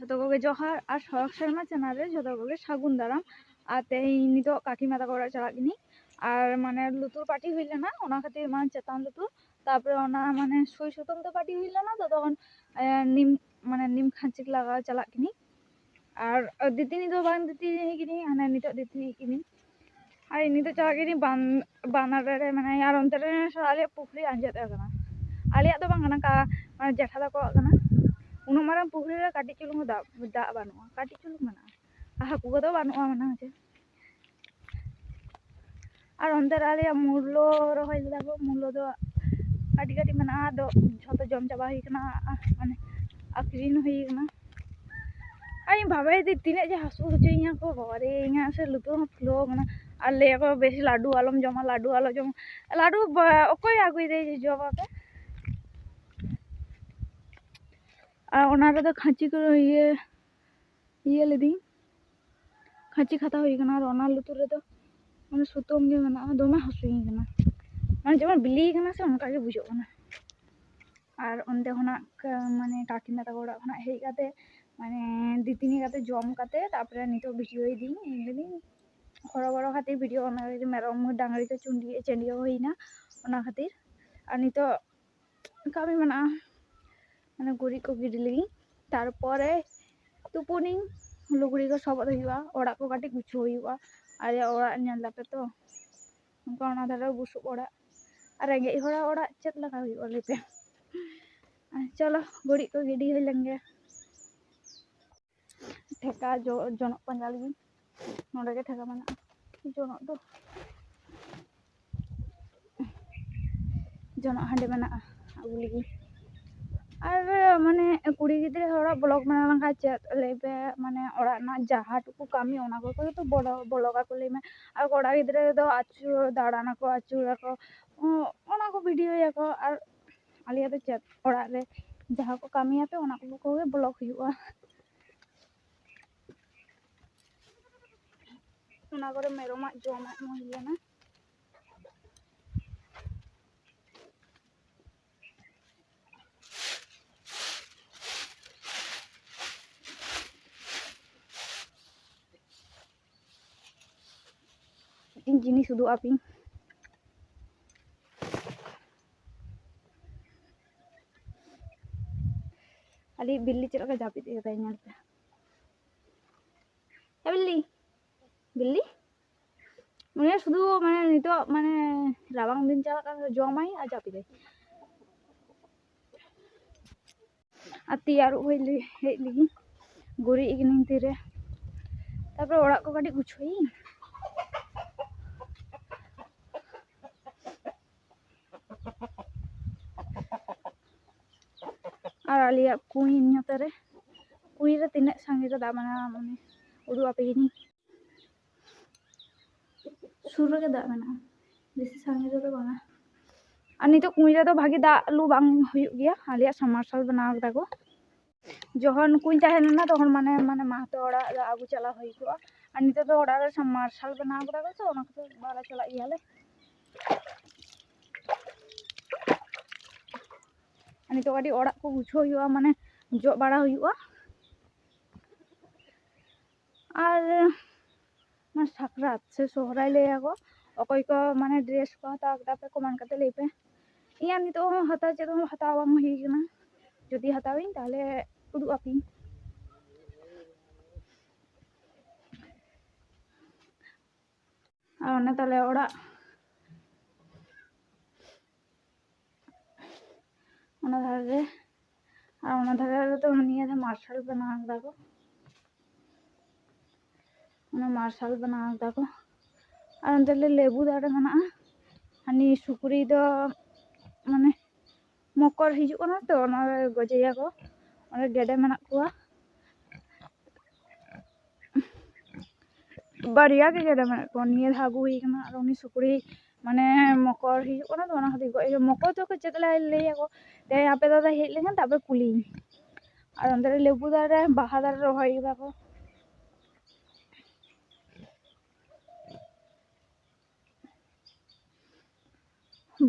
ᱡᱚᱛᱚᱠᱚᱜᱮ ᱡᱚᱦᱟᱨ ᱟᱨ ᱥᱚᱨᱚᱠ ᱥᱮᱨᱢᱟ ᱪᱮᱱᱮᱞ ᱨᱮ ᱡᱚᱛᱚᱠᱚᱜᱮ ᱥᱟᱹᱜᱩᱱ ᱫᱟᱨᱟᱢ ᱟᱨ ᱛᱮᱦᱮᱧ ᱱᱤᱛᱚᱜ ᱠᱟᱠᱤᱢᱟ ᱛᱟᱠᱚ ᱚᱲᱟᱜ ᱪᱟᱞᱟᱜ ᱠᱟᱹᱱᱟᱹᱧ ᱟᱨ ᱢᱟᱱᱮ ᱞᱩᱛᱩᱨ ᱯᱟᱴᱤ ᱦᱩᱭ ᱞᱮᱱᱟ ᱚᱱᱟ ᱠᱷᱟᱹᱛᱤᱨ ᱢᱟᱱᱮ ᱪᱮᱛᱟᱱ ᱞᱩᱛᱩᱨ ᱛᱟᱨᱯᱚᱨᱮ ᱚᱱᱟ ᱢᱟᱱᱮ ᱥᱩᱭ ᱥᱩᱛᱟᱹᱢ ᱛᱮ ᱯᱟᱴᱤ ᱦᱩᱭ ᱞᱮᱱᱟ ᱛᱚ তখন নিম মানে নিম খাঁচিক লাগাᱣ ᱪᱟᱞᱟᱜ ᱠᱟᱹᱱᱟᱹᱧ ᱟᱨ ᱫᱤᱛᱤᱱᱤ ᱫᱚ ᱵᱟᱝ ᱫᱤᱛᱤᱱᱤ ᱠᱟᱹᱱᱟᱹᱧ ᱦᱟᱱᱮ ᱱᱤᱛᱚᱜ ᱫᱤᱛᱤᱱᱤ ᱠᱟᱹᱱᱟᱹᱧ আর এমনিতে চাওয়া গেলি বানারে মানে আর অন্তরে আলে পুকুরি আঞ্জাত আলে দো বাং মানে জেঠা তাকো ᱩᱱᱟᱹᱜ ᱢᱟᱨᱟᱝ ᱯᱩᱠᱷᱨᱤ ᱨᱮ ᱠᱟᱹᱴᱤᱡ ᱪᱩᱞᱩᱝ ᱦᱚᱸ ᱫᱟᱜ ᱫᱟᱜ ᱵᱟᱹᱱᱩᱜᱼᱟ ᱠᱟᱹᱴᱤᱡ ᱪᱩᱞᱩᱝ ᱢᱮᱱᱟᱜᱼᱟ ᱟᱨ ᱦᱟᱹᱠᱩ ᱠᱚᱫᱚ ᱵᱟᱹᱱᱩᱜᱼᱟ ᱢᱟᱱᱮ ᱦᱚᱪᱪᱮ ᱟᱨ ᱚᱱᱛᱮ ᱨᱮ ᱟᱞᱮᱭᱟᱜ ᱢᱩᱞᱞᱚ ᱨᱚᱦᱚᱭ ᱞᱮᱫᱟ ᱠᱚ ᱢᱩᱞᱞᱚ ᱫᱚ ᱠᱟᱹᱴᱤᱡ ᱠᱟᱹᱴᱤᱡ ᱢᱮᱱᱟᱜᱼᱟ ᱟᱫᱚ ᱡᱷᱚᱛᱚ ᱡᱚᱢ ᱪᱟᱵᱟ ᱦᱩᱭ ᱠᱟᱱᱟ ᱢᱟᱱᱮ ᱟᱠᱷᱨᱤᱧ ᱦᱩᱭ ᱠᱟᱱᱟ আর আমি ভাবাই যে তিনে যে হাসু হচ্ছিয়া কো বাবারে ইয়া সে লুতো ফুলো মানে আর লেয়া বেশি লাডু আলম জমা লাডু আলম জমা লাডু অকয় আগুই দেয় জবাবে ᱚᱱᱟ ᱨᱮᱫᱚ ᱠᱷᱟᱹᱪᱤ ᱠᱚ ᱤᱭᱟᱹ ᱤᱭᱟᱹ ᱞᱤᱫᱟᱹᱧ ᱠᱷᱟᱹᱪᱤ ᱠᱷᱟᱛᱟ ᱦᱩᱭ ᱠᱟᱱᱟ ᱟᱨ ᱚᱱᱟ ᱞᱩᱛᱩᱨ ᱨᱮᱫᱚ ᱢᱟᱱᱮ ᱥᱩᱛᱟᱹᱢ ᱜᱮ ᱢᱮᱱᱟᱜᱼᱟ ᱫᱚᱢᱮ ᱦᱟᱹᱥᱩᱭᱤᱧ ᱠᱟᱱᱟ ᱢᱟᱱᱮ ᱡᱮᱢᱚᱱ ᱵᱤᱞᱤ ᱠᱟᱱᱟ ᱥᱮ ᱚᱱᱠᱟ ᱜᱮ ᱵᱩᱡᱷᱟᱹᱜ ᱠᱟᱱᱟ ᱟᱨ ᱚᱱᱛᱮ ᱠᱷᱚᱱᱟᱜ ᱢᱟᱱᱮ ᱠᱟᱠᱤᱢᱟ ᱛᱟᱠᱚ ᱚᱲᱟᱜ ᱠᱷᱚᱱᱟᱜ ᱦᱮᱡ ᱠᱟᱛᱮ ᱢᱟᱱᱮ ᱫᱤᱛᱤᱱᱤ ᱠᱟᱛᱮ ᱡᱚᱢ ᱠᱟᱛᱮ ᱛᱟᱨᱯᱚᱨᱮ ᱱᱤᱛᱚᱜ ᱵᱷᱤᱰᱤᱭᱳᱭᱤᱫᱟᱹᱧ ᱤᱧ ᱞᱟᱹᱫᱟᱹᱧ ᱦᱚᱨᱚ ᱵᱚᱨᱚ ᱠᱷᱟᱹᱛᱤᱨ ᱵᱷᱤᱰᱤᱭᱳ ᱚᱱᱟ ᱢᱮᱨᱚᱢ ᱰᱟᱝᱨᱤ ᱠᱚ ᱪᱩᱸᱰᱤ ᱪᱟᱹᱰᱤᱭᱟᱹ ᱦᱩᱭᱱᱟ ᱚᱱᱟ ᱠᱷᱟᱹᱛᱤᱨ ᱟᱨ ᱱᱤᱛᱚᱜ ᱠᱟᱹᱢᱤ ᱢᱮᱱᱟᱜᱼᱟ मैं गुड़ी को गिरी लगी तारे तुपुनी लुगड़ी को सबद अड़ा को कटी गुछ होगा आलापे तो उनका बुसुप रेगे चलना होते चलो गुड़ी को गिडी होलेंगे ठेका जो जन पाजा लगी नोड़े ठेका मे जन तो जन हाँ मे अगू लगी मैंने कुड़ी गिर ब्लग बना का चेत लैपे मैंने जहाँ कमी को तो ब्लगा को लैमे और कड़ा गिर आचू दाड़ा को आचूड़ा को भिडियो को अलिया तो जहाँ को कमी पे ब्लग हुआ मेरम जमा मिलना ᱟᱹᱛᱤᱧ ᱡᱤᱱᱤᱥ ᱩᱫᱩᱜ ᱟᱹᱯᱤᱧ ᱟᱹᱰᱤ ᱵᱤᱞᱤ ᱪᱮᱫ ᱞᱮᱠᱟ ᱡᱟᱹᱯᱤᱫ ᱠᱟᱫᱟᱭ ᱧᱮᱞᱛᱮ ᱵᱤᱞᱤ ᱵᱤᱞᱤ ᱩᱱᱤ শুধু মানে নিᱛᱚᱜ মানে ᱨᱟᱵᱟᱝ ᱫᱤᱱ ᱪᱟᱞᱟᱜ ᱠᱟᱱ ᱡᱚᱢᱟᱭ ᱟᱨ ᱡᱟᱹᱯᱤᱫᱟᱭ ᱟᱨ ᱛᱤ ᱟᱹᱨᱩᱵ ᱦᱮᱡ ᱞᱟᱹᱜᱤᱫ ᱜᱩᱨᱤᱡ ᱠᱟᱹᱱᱟᱹᱧ ᱛᱤᱨᱮ ᱛᱟᱨᱯᱚᱨᱮ ᱚᱲᱟᱜ ᱠᱚ ᱠᱟᱹᱴᱤᱡ ᱜᱩᱪᱷᱟᱹᱭᱟᱹᱧ ᱟᱨ ᱟᱞᱮᱭᱟᱜ ᱠᱩᱧ ᱠᱩᱸᱧ ᱨᱮ ᱠᱩᱸᱧ ᱨᱮ ᱛᱤᱱᱟᱹᱜ ᱥᱟᱺᱜᱤᱧ ᱨᱮ ᱫᱟᱜ ᱢᱮᱱᱟᱜᱼᱟ ᱢᱟᱱᱮ ᱩᱫᱩᱜ ᱟᱯᱮᱭᱟᱹᱧ ᱥᱩᱨ ᱨᱮᱜᱮ ᱫᱟᱜ ᱢᱮᱱᱟᱜᱼᱟ ᱵᱮᱥᱤ ᱥᱟᱺᱜᱤᱧ ᱨᱮᱫᱚ ᱵᱟᱝᱟ ᱟᱨ ᱱᱤᱛᱚᱜ ᱠᱩᱸᱧ ᱨᱮᱫᱚ ᱵᱷᱟᱜᱮ ᱫᱟᱜ ᱞᱩ ᱵᱟᱝ ᱦᱩᱭᱩᱜ ᱜᱮᱭᱟ ᱟᱞᱮᱭᱟᱜ ᱥᱟᱵᱢᱟᱨᱥᱟᱞ ᱵᱮᱱᱟᱣ ᱠᱟᱫᱟ ᱠᱚ ᱡᱚᱠᱷᱚᱱ ᱠᱩᱸᱧ ᱛᱟᱦᱮᱸ ᱞᱮᱱᱟ ᱛᱚᱠᱷᱚᱱ ᱢᱟᱱᱮ ᱢᱟᱱᱮ ᱢᱟᱦᱛᱚ ᱚᱲᱟᱜ ᱫᱟᱜ ᱟᱹᱜᱩ ᱪᱟᱞᱟᱣ ᱦᱩᱭ ᱠᱚᱜᱼᱟ ᱟᱨ ᱱᱤᱛᱚᱜ ᱫᱚ ᱚᱲᱟᱜ ᱨᱮ ᱥᱟᱵᱢᱟᱨᱥᱟᱞ ᱵᱮᱱᱟᱣ ᱠᱟᱫᱟ ᱠᱚ ᱛᱚ ᱚᱱᱟ ᱠᱷᱟᱹᱛᱤᱨ ᱵᱟᱞᱮ ᱪᱟᱞᱟᱜ ᱜᱮᱭᱟᱞᱮ ᱱᱤᱛᱚᱜ ᱟᱹᱰᱤ ᱚᱲᱟᱜ ᱠᱚ ᱜᱩᱪᱷᱟᱹᱣ ᱦᱩᱭᱩᱜᱼᱟ ᱢᱟᱱᱮ ᱡᱚᱜ ᱵᱟᱲᱟ ᱦᱩᱭᱩᱜᱼᱟ ᱟᱨ ᱢᱟᱱᱮ ᱥᱟᱠᱨᱟᱛ ᱥᱮ ᱥᱚᱦᱨᱟᱭ ᱞᱟᱹᱭᱟᱠᱚ ᱚᱠᱚᱭ ᱠᱚ ᱢᱟᱱᱮ ᱰᱨᱮᱥ ᱠᱚ ᱦᱟᱛᱟᱣ ᱠᱮᱫᱟ ᱯᱮ ᱠᱚᱢᱟᱱ ᱠᱟᱛᱮ ᱞᱟᱹᱭ ᱯᱮ ᱤᱧᱟᱹᱜ ᱱᱤᱛᱚᱜ ᱦᱚᱸ ᱦᱟᱛᱟᱣ ᱪᱮᱫ ᱦᱚᱸ ᱦᱟᱛᱟᱣ ᱵᱟᱝ ᱦᱩᱭ ᱠᱟᱱᱟ ᱡᱩᱫᱤ ᱦᱟᱛᱟᱣᱟᱹᱧ ᱛᱟᱦᱞᱮ ᱩᱫᱩᱜ ᱟᱯᱮᱧ ᱟᱨ ᱚᱱᱟ ᱛᱟᱦᱞᱮ ᱚᱲᱟᱜ অনাধারে আর অনাধারে তো उन्हें मार्शल बना देखो उन्हें मार्शल बना देखो আর অন্তলে লেবু দাঁড়ে মানা হানি সুকুরি দ মানে মকর হিজু কোনা তো অনা গজেয়া কো অনা গেডে মানা কুয়া বাড়িয়া কে গেডে মানা কোন নিয়ে ধাগু হই কেনা আর উনি সুকুরি ᱢᱟᱱᱮ ᱢᱚᱠᱚᱨ ᱦᱤᱡᱩᱜ ᱠᱟᱱᱟ ᱛᱚ ᱚᱱᱟ ᱠᱷᱟᱹᱛᱤᱨ ᱠᱚ ᱤᱭᱟᱹ ᱢᱚᱠᱚᱨ ᱫᱚᱠᱚ ᱪᱮᱫ ᱞᱮ ᱞᱟᱹᱭᱟᱠᱚ ᱛᱮᱦᱮᱧ ᱟᱯᱮ ᱫᱟᱫᱟ ᱦᱮᱡ ᱞᱮᱱᱠᱷᱟᱱ ᱛᱟᱯᱚᱨᱮ ᱠᱩᱞᱤᱭᱤᱧ ᱟᱨ ᱚᱱᱛᱮ ᱨᱮ ᱞᱮᱵᱩ ᱫᱟᱨᱮ ᱵᱟᱦᱟ ᱫᱟᱨᱮ ᱨᱚᱦᱚᱭ ᱠᱟᱫᱟ ᱠᱚ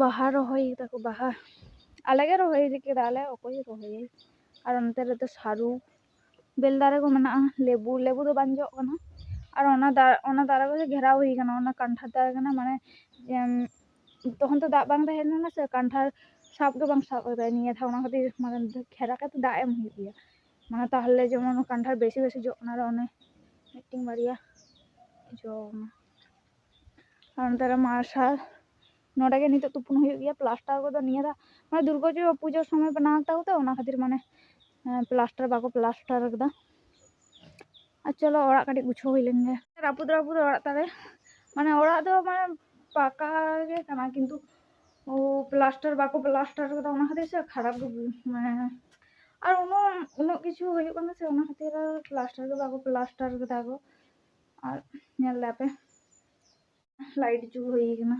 ᱵᱟᱦᱟ ᱨᱚᱦᱚᱭ ᱠᱟᱫᱟ ᱠᱚ ᱵᱟᱦᱟ ᱟᱞᱮᱜᱮ ᱨᱚᱦᱚᱭ ᱠᱮᱫᱟ ᱟᱞᱮ ᱚᱠᱚᱭ ᱨᱚᱦᱚᱭᱟᱭ ᱟᱨ ᱚᱱᱛᱮ ᱨᱮᱫᱚ ᱥᱟᱹᱨᱩ ᱵᱮᱞ ᱫᱟᱨᱮ ᱠᱚ ᱢᱮᱱᱟᱜᱼᱟ ᱞᱮᱵᱩ ᱞᱮᱵᱩ ᱫᱚ ᱵᱟᱝ ᱡᱚᱜ ᱠᱟᱱᱟ ᱟᱨ ᱚᱱᱟ ᱫᱟᱜ ᱚᱱᱟ ᱫᱟᱨᱮ ᱠᱚᱜᱮ ᱜᱷᱮᱨᱟᱣ ᱦᱩᱭ ᱟᱠᱟᱱᱟ ᱚᱱᱟ ᱠᱟᱱᱴᱷᱟᱲ ᱫᱟᱨᱮ ᱠᱟᱱᱟ ᱢᱟᱱᱮ ᱛᱚᱠᱷᱚᱱ ᱛᱚ ᱫᱟᱜ ᱵᱟᱝ ᱛᱟᱦᱮᱸ ᱞᱮᱱᱟ ᱥᱮ ᱠᱟᱱᱴᱷᱟᱲ ᱥᱟᱵ ᱜᱮ ᱵᱟᱝ ᱥᱟᱵ ᱟᱠᱟᱫᱟᱭ ᱱᱤᱭᱟᱹ ᱫᱷᱟᱣ ᱚᱱᱟ ᱠᱷᱟᱹᱛᱤᱨ ᱢᱟᱱᱮ ᱜᱷᱮᱨᱟ ᱠᱟᱛᱮ ᱫᱟᱜ ᱮᱢ ᱦᱩᱭᱩᱜ ᱜᱮᱭᱟ ᱢᱟᱱᱮ ᱛᱟᱦᱚᱞᱮ ᱡᱮᱢᱚᱱ ᱠᱟᱱᱴᱷᱟᱲ ᱵᱮᱥᱤ ᱵᱮᱥᱤ ᱡᱚᱜ ᱚᱱᱟᱨᱮ ᱚᱱᱮ ᱢᱤᱫᱴᱤᱝ ᱵᱟᱨᱭᱟ ᱡᱚᱢ ᱟᱨ ᱚᱱᱛᱮ ᱨᱮ ᱢᱟᱨᱥᱟᱞ ᱱᱚᱰᱮ ᱜᱮ ᱱᱤᱛᱚᱜ ᱛᱩᱯᱩᱱ ᱦᱩᱭᱩᱜ ᱜᱮᱭᱟ ᱯᱞᱟᱥᱴᱟᱨ ᱠᱚᱫᱚ ᱱᱤᱭᱟᱹ ᱫᱷᱟᱣ ᱢᱟᱱᱮ ᱫᱩᱨᱜᱟᱹ ᱯᱩᱡᱟᱹ ᱥᱚᱢᱚᱭ ᱵᱮᱱᱟᱣ ᱛᱟᱠᱚ ᱛᱚ ᱚᱱᱟ ᱠᱷᱟᱹᱛᱤᱨ ᱢᱟᱱᱮ ᱯᱞᱟᱥᱴᱟᱨ ᱵᱟᱠᱚ ᱯᱞᱟᱥᱴᱟᱨ ᱟᱠᱟᱫᱟ ᱟᱨ ᱪᱚᱞᱚ ᱚᱲᱟᱜ ᱠᱟᱹᱴᱤᱡ ᱜᱩᱪᱷᱟᱹᱣ ᱦᱩᱭ ᱞᱮᱱᱜᱮ ᱨᱟᱹᱯᱩᱫ ᱨᱟᱹᱯᱩᱫ ᱚᱲᱟᱜ ᱛᱟᱞᱮ ᱢᱟᱱᱮ ᱚᱲᱟᱜ ᱫᱚ ᱢᱟᱱᱮ ᱯᱟᱠᱟ ᱜᱮ ᱠᱟᱱᱟ ᱠᱤᱱᱛᱩ ও প্লাস্টার বাকো প্লাস্টার করে ওনা খাতে সে খারাপ মানে আর উনো উনো কিছু হয়ে কোন সে ওনা খাতে প্লাস্টার কে বাকো প্লাস্টার করে দাগো আর নেল লাপে লাইট চুর হয়ে গেনা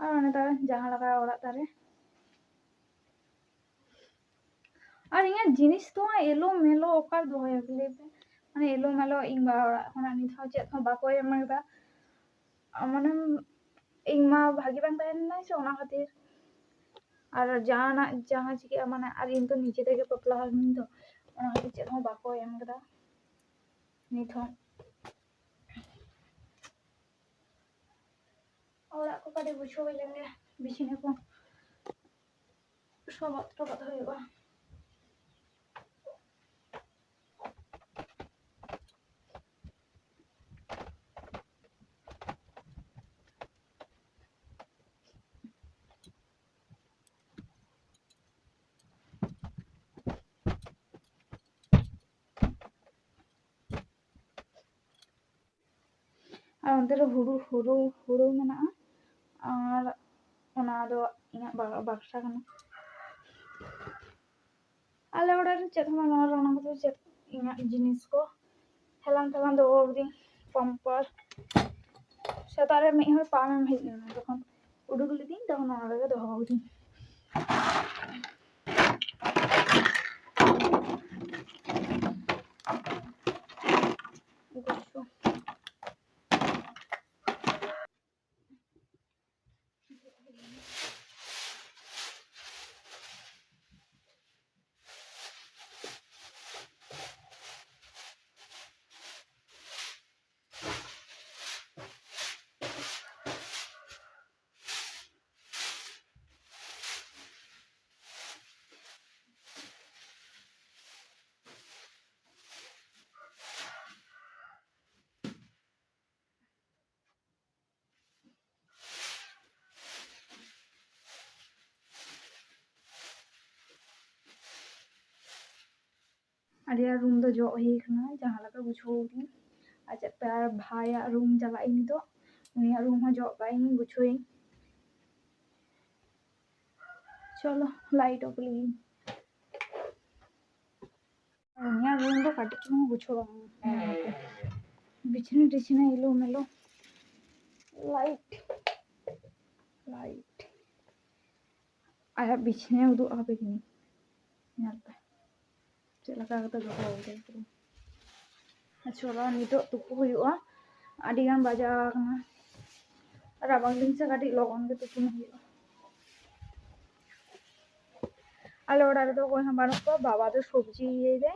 আর ওনা মানে তার জাহা লাগা ওড়া তারে ᱟᱨ ᱤᱧᱟᱹᱜ ᱡᱤᱱᱤᱥ ᱫᱚ ᱮᱞᱳ ᱢᱮᱞᱳ ᱚᱠᱟ ᱫᱚᱦᱚᱭᱟ ᱵᱚᱞᱮ ᱢᱟᱱᱮ ᱮᱞᱳ ᱢᱮᱞᱳ ᱤᱧ ᱵᱟ ᱚᱲᱟᱜ ᱠᱷᱚᱱᱟᱜ ᱱᱤᱛ ᱦᱚᱸ ᱪᱮᱫ ᱦᱚᱸ ᱵᱟᱠᱚ ᱮᱢ ᱠᱟᱫᱟ ᱢᱟᱱᱮ ᱤᱧ ᱢᱟ ᱵᱷᱟᱜᱮ ᱵᱟᱝ ᱛᱟᱦᱮᱸ ᱞᱮᱱᱟ ᱥᱮ ᱚᱱᱟ ᱠᱷᱟᱹᱛᱤᱨ ᱟᱨ ᱡᱟᱦᱟᱱᱟᱜ ᱡᱟᱦᱟᱸ ᱪᱤᱠᱟᱹᱜᱼᱟ ᱢᱟᱱᱮ ᱟᱨ ᱤᱧ ᱫᱚ ᱱᱤᱡᱮ ᱛᱮᱜᱮ ᱵᱟᱯᱞᱟ ᱦᱩᱭᱤᱧ ᱫᱚ ᱚᱱᱟ ᱠᱷᱟᱹᱛᱤᱨ ᱪᱮᱫ ᱦᱚᱸ ᱵᱟᱠᱚ ᱮᱢ ᱠᱟᱫᱟ ᱱᱤᱛ ᱦᱚᱸ ᱚᱲᱟᱜ ᱠᱚ ᱠᱟᱹᱴᱤᱡ ᱵᱩᱡᱷᱟᱹᱣ ᱦᱩᱭ ᱞᱮᱱᱜᱮ ᱵᱤᱪᱷᱱᱟᱹ ᱠᱚ ᱥᱚᱵᱚᱫ ᱴᱚᱵᱚᱫ ᱦᱩᱭᱩᱜᱼᱟ ᱚᱱᱛᱮ ᱨᱮ ᱦᱩᱲᱩ ᱦᱩᱲᱩ ᱦᱩᱲᱩ ᱢᱮᱱᱟᱜᱼᱟ ᱟᱨ ᱚᱱᱟ ᱫᱚ ᱤᱧᱟᱹᱜ ᱵᱟᱠᱥᱟ ᱠᱟᱱᱟ ᱟᱞᱮ ᱚᱲᱟᱜ ᱨᱮ ᱪᱮᱫ ᱦᱚᱸ ᱵᱟᱝ ᱚᱱᱟ ᱠᱚᱫᱚ ᱪᱮᱫ ᱤᱧᱟᱹᱜ ᱡᱤᱱᱤᱥ ᱠᱚ ᱦᱮᱞᱟᱝ ᱛᱮᱞᱟᱝ ᱫᱚᱦᱚ ᱠᱟᱹᱫᱟᱹᱧ ᱯᱟᱢᱯᱟᱨ ᱥᱮᱛᱟᱜ ᱨᱮ ᱢᱤᱫ ᱦᱚᱲ ᱯᱟᱢ ᱮᱢ ᱦᱮᱡ ᱞᱮᱱᱟ ᱡᱚᱠᱷᱚᱱ ᱩᱰᱩᱠ ᱞᱤᱫᱤᱧ ᱛᱚᱠᱷᱚᱱ ᱚᱱᱟ ᱨᱮᱜᱮ ᱫᱚᱦᱚ ᱠᱟᱹᱫᱟᱹᱧ ᱟᱞᱮ ᱨᱩᱢ ᱫᱚ ᱡᱚᱜ ᱦᱩᱭ ᱟᱠᱟᱱᱟ ᱡᱟᱦᱟᱸ ᱞᱮᱠᱟ ᱜᱩᱪᱷᱟᱹᱣ ᱟᱠᱟᱫᱟᱹᱧ ᱟᱨ ᱪᱮᱫᱯᱮ ᱟᱨ ᱵᱷᱟᱭᱟᱜ ᱨᱩᱢ ᱪᱟᱞᱟᱜ ᱤᱧ ᱱᱤᱛᱚᱜ ᱩᱱᱤᱭᱟᱜ ᱨᱩᱢ ᱦᱚᱸ ᱡᱚᱜ ᱠᱟᱜ ᱤᱧ ᱜᱩᱪᱷᱟᱹᱣᱟᱹᱧ চলো লাইট অফ ᱫᱚ উনিয়ার রুম তো কাটি চুমু গুছো বিছানা টিছানা এলো মেলো লাইট লাইট আর বিছানায় উদু হবে কিনা cek lah kata gak kau kan terus asuran itu tuh yuk ah adik kan baca karena ah. ada bang lincah kadi logon gitu cuma yuk alo ada tuh yang baru bawa tuh sobji ya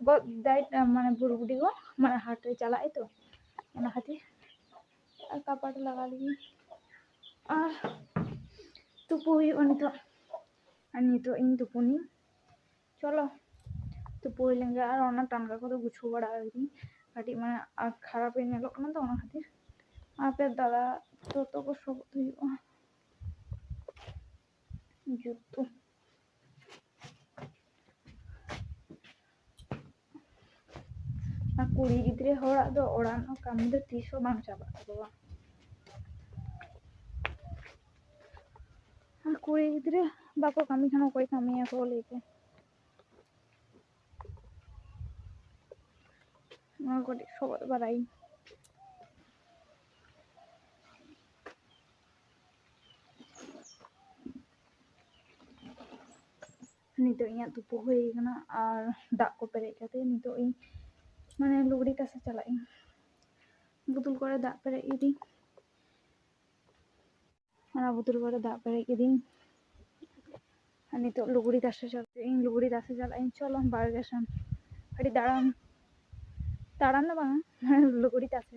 buat diet eh, mana buru buru gua mana hati jalan itu mana hati kapan lagi ah tuh yuk untuk ani ini tuh puning Cholo. ᱛᱚ ᱯᱳᱭ ᱞᱮᱱᱜᱮ ᱟᱨ ᱚᱱᱟ ᱴᱟᱱᱠᱟ ᱠᱚᱫᱚ ᱜᱩᱪᱷᱟᱹᱣ ᱵᱟᱲᱟ ᱟᱹᱫᱤᱧ ᱠᱟᱹᱴᱤᱡ ᱢᱟᱱᱮ ᱠᱷᱟᱨᱟᱯ ᱮ ᱧᱮᱞᱚᱜ ᱠᱟᱱᱟ ᱛᱚ ᱚᱱᱟ ᱠᱷᱟᱹᱛᱤᱨ ᱟᱯᱮ ᱫᱟᱫᱟ ᱡᱚᱛᱚ ᱠᱚ ᱥᱚᱵᱚᱫ ᱦᱩᱭᱩᱜᱼᱟ ᱡᱚᱛᱚ ᱟᱨ ᱠᱩᱲᱤ ᱜᱤᱫᱽᱨᱟᱹ ᱦᱚᱲᱟᱜ ᱫᱚ ᱚᱲᱟᱜ ᱨᱮᱱᱟᱜ ᱠᱟᱹᱢᱤ ᱫᱚ ᱛᱤᱥ ᱦᱚᱸ ᱵᱟᱝ ᱪᱟᱵᱟᱜ ᱛᱟᱠᱚᱣᱟ ᱟᱨ ᱠᱩᱲᱤ ᱜᱤᱫᱽᱨᱟᱹ ᱵᱟᱠᱚ ᱠᱟᱹᱢᱤ ᱠᱷᱟᱱ ᱚᱠᱚᱭ ᱠᱟᱹᱢᱤᱭᱟᱠᱚ ᱞᱟᱹᱭ ᱯᱮ মনে করি সবাই বাড়াই ᱱᱤᱛᱚᱜ ᱤᱧᱟᱹᱜ ᱛᱩᱯᱩ ᱦᱩᱭ ᱟᱠᱟᱱᱟ ᱟᱨ ᱫᱟᱜ ᱠᱚ ᱯᱮᱨᱮᱡ ᱠᱟᱛᱮ ᱱᱤᱛᱚᱜ ᱤᱧ ᱢᱟᱱᱮ ᱞᱩᱜᱽᱲᱤ ᱛᱟᱥᱮ ᱪᱟᱞᱟᱜ ᱤᱧ ᱵᱩᱛᱩᱞ ᱠᱚᱨᱮ ᱫᱟᱜ ᱯᱮᱨᱮᱡ ᱠᱤᱫᱤᱧ ᱚᱱᱟ ᱵᱩᱛᱩᱞ ᱠᱚᱨᱮ ᱫᱟᱜ ᱯᱮᱨᱮᱡ ᱠᱤᱫᱤᱧ ᱟᱨ ᱱᱤᱛᱚᱜ ᱞᱩᱜᱽᱲᱤ ᱛᱟᱥᱮ ᱪᱟᱞᱟᱜ ᱤᱧ ᱞᱩᱜᱽᱲᱤ ᱛᱟᱥᱮ ᱪᱟᱞᱟᱜ ᱤᱧ ᱪᱚᱞᱚ ᱵᱟᱨᱜᱮ ᱥᱮᱱ ᱟᱹᱰᱤ ᱫᱟᱬᱟᱱ তাড়ান না বাঙা লুকুরিতে আছে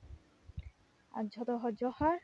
ᱟᱨ ᱡᱷᱚᱛᱚ ᱦᱚᱲ ᱡᱚᱦᱟᱨ